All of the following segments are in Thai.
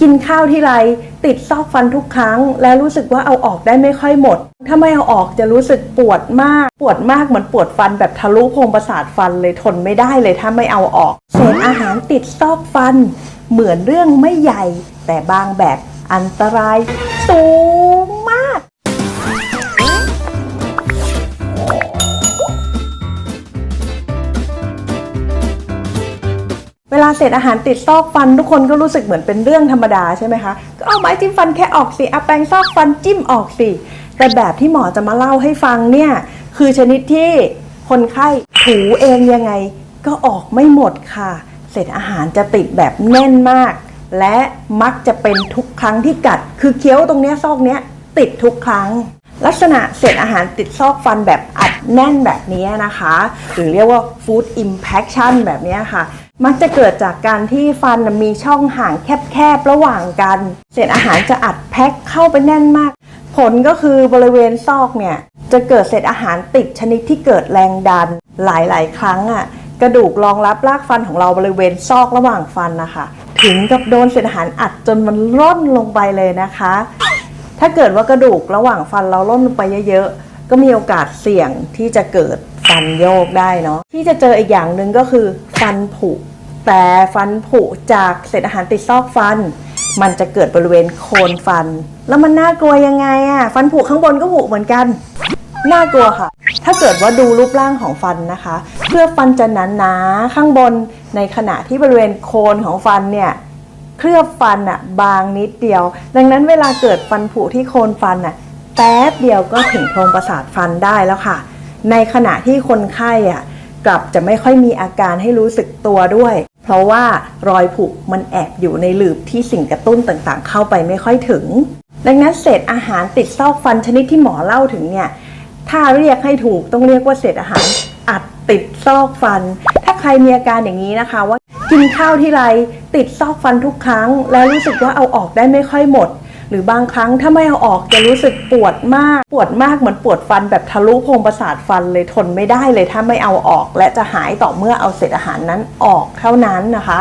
กินข้าวที่ไรติดซอกฟันทุกครั้ง และรู้สึกว่าเอาออกได้ไม่ค่อยหมด ถ้าไม่เอาออกจะรู้สึกปวดมาก ปวดมากเหมือนปวดฟันแบบทะลุโพรงประสาทฟันเลยทนไม่ได้เลยถ้าไม่เอาออกเศษอาหารติดซอกฟัน เหมือนเรื่องไม่ใหญ่ แต่บางแบบอันตรายสูง เศษอาหารติดซอกฟันทุกคนก็รู้สึกเหมือนเป็นเรื่องธรรมดาใช่ไหมคะก็เอาไม้จิ้มฟันแค่ออกสิเอาแปรงซอกฟันจิ้มออกสิแต่แบบที่หมอจะมาเล่าให้ฟังเนี่ยคือชนิดที่คนไข้ถูเองยังไง ก็ออกไม่หมดค่ะ เศษอาหารจะติดแบบแน่นมาก และมักจะเป็นทุกครั้งที่กัด คือเคี้ยวตรงเนี้ยซอกเนี้ยติดทุกครั้ง ลักษณะเศษอาหารติดซอกฟันแบบอัดแน่นแบบนี้นะคะ หรือเรียกว่า food impaction แบบนี้ค่ะ มักจะเกิดจากการที่ฟันมีช่องห่างแคบๆระหว่างกัน เศษอาหารจะอัดแพ็คเข้าไปแน่นมาก ผลก็คือบริเวณซอกเนี่ยจะเกิดเศษอาหารติดชนิดที่เกิดแรงดันหลายๆ ครั้งอะกระดูกรองรับรากฟันของเราบริเวณซอกระหว่างฟันนะคะ ถึงกับโดนเศษอาหารอัดจนมันร่นลงไปเลยนะคะ ถ้าเกิดว่ากระดูกระหว่างฟันเราล่นลงไปเยอะๆก็มีโอกาสเสี่ยงที่จะเกิดฟันโยกได้เนาะที่จะเจออีกอย่างหนึ่งก็คือฟันผุ แต่ฟันผุจากเศษอาหารติดซอกฟัน มันจะเกิดบริเวณโคนฟัน แล้วมันน่ากลัวยังไงอะฟันผุข้างบนก็ผุเหมือนกันน่ากลัวค่ะ ถ้าเกิดว่าดูรูปร่างของฟันนะคะ เพื่อฟันจะหนาๆข้างบน ในขณะที่บริเวณโคนของฟันเนี่ยเคลือบฟันอะบางนิดเดียว ดังนั้นเวลาเกิดฟันผุที่โคนฟันอะแป๊บเดียวก็ถึงโพรงประสาทฟันได้แล้วค่ะ ในขณะที่คนไข้อะกลับจะไม่ค่อยมีอาการให้รู้สึกตัวด้วย ราะว่ารอยผุมันแอบอยู่ในหลืบที่สิ่งกระตุ้นต่างๆ เข้าไปไม่ค่อยถึง ดังนั้นเศษอาหารติดซอกฟันชนิดที่หมอเล่าถึงเนี่ยถ้าเรียกให้ถูกต้องเรียกว่าเศษอาหารอัดติดซอกฟัน ถ้าใครมีอาการอย่างนี้นะคะว่ากินข้าวที่ไรติดซอกฟันทุกครั้ง แล้วรู้สึกว่าเอาออกได้ไม่ค่อยหมด หรือบางครั้งถ้าไม่เอาออกจะรู้สึกปวดมาก ปวดมากเหมือนปวดฟันแบบทะลุโพรงประสาทฟันเลยทนไม่ได้เลยถ้าไม่เอาออก และจะหายต่อเมื่อเอาเศษอาหารนั้นออกเท่านั้นนะคะ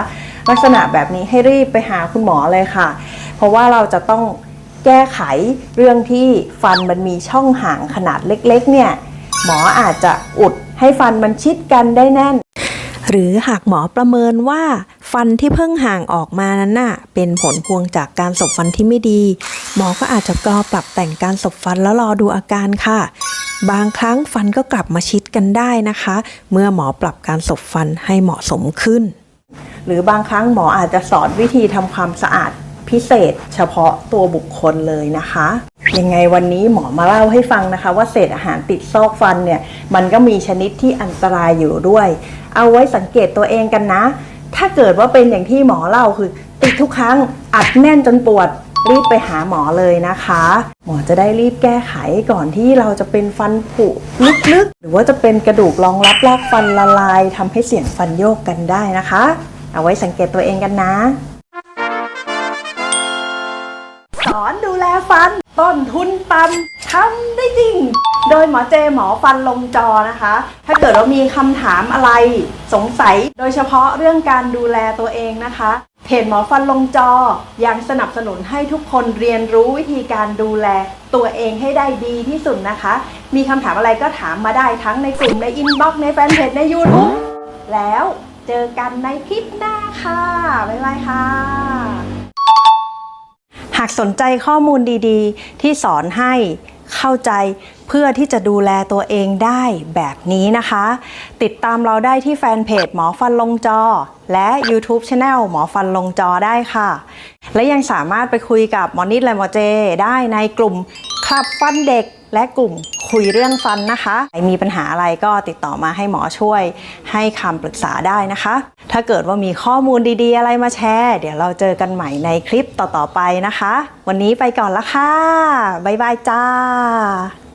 ลักษณะแบบนี้ให้รีบไปหาคุณหมอเลยค่ะ เพราะว่าเราจะต้องแก้ไขเรื่องที่ฟันมันมีช่องห่างขนาดเล็กๆ เนี่ยหมออาจจะอุดให้ฟันมันชิดกันได้แน่น หรือหากหมอประเมินว่า ฟันที่เพิ่งห่างออกมานั้นน่ะ เป็นผลพวงจากการสบฟันที่ไม่ดี หมอก็อาจจะรอปรับแต่งการสบฟันแล้วรอดูอาการค่ะ บางครั้งฟันก็กลับมาชิดกันได้นะคะ เมื่อหมอปรับการสบฟันให้เหมาะสมขึ้น หรือบางครั้งหมออาจจะสอนวิธีทำความสะอาดพิเศษเฉพาะตัวบุคคลเลยนะคะ ยังไงวันนี้หมอมาเล่าให้ฟังนะคะ ว่าเศษอาหารติดซอกฟันเนี่ย มันก็มีชนิดที่อันตรายอยู่ด้วย เอาไว้สังเกตตัวเองกันนะ ถ้าเกิดว่าเป็นอย่างที่หมอเล่าคือ ติดทุกครั้งอัดแน่นจนปวด รีบไปหาหมอเลยนะคะ หมอจะได้รีบแก้ไขก่อนที่เราจะเป็นฟันผุลึกๆ หรือว่าจะเป็นกระดูกรองรับรากฟันละลายทำให้เสี่ยงฟันโยกกันได้นะคะ เอาไว้สังเกตตัวเองกันนะ สอนดู แลฟัน ต้นทุนต่ำทำได้จริง โดยหมอเจหมอฟันลงจอนะคะ ถ้าเกิดว่ามีคำถามอะไรสงสัย โดยเฉพาะเรื่องการดูแลตัวเองนะคะเพจหมอฟันลงจอยังสนับสนุนให้ทุกคนเรียนรู้วิธีการดูแลตัวเองให้ได้ดีที่สุดนะคะ มีคำถามอะไรก็ถามมาได้ทั้งในกลุ่มในอินบ็อกซ์ในแฟนเพจใน YouTube แล้วเจอกันในคลิปหน้าค่ะ บ๊ายบายค่ะ หากสนใจข้อมูลดีๆ ที่สอนให้เข้าใจเพื่อที่จะดูแลตัวเองได้แบบนี้นะคะ ติดตามเราได้ที่แฟนเพจหมอฟันลงจอ และ YouTube Channel หมอฟันลงจอได้ค่ะ และยังสามารถไปคุยกับหมอนิดและหมอเจ ได้ในกลุ่มคลับฟันเด็กและกลุ่ม คุยเรื่องฟันนะคะมีปัญหาอะไรก็ติดต่อมาให้หมอช่วย ให้คำปรึกษาได้นะคะ ถ้าเกิดว่ามีข้อมูลดีๆ อะไรมาแชร์ เดี๋ยวเราเจอกันใหม่ในคลิปต่อๆไปนะคะ วันนี้ไปก่อนละค่ะบ๊ายบายจ้า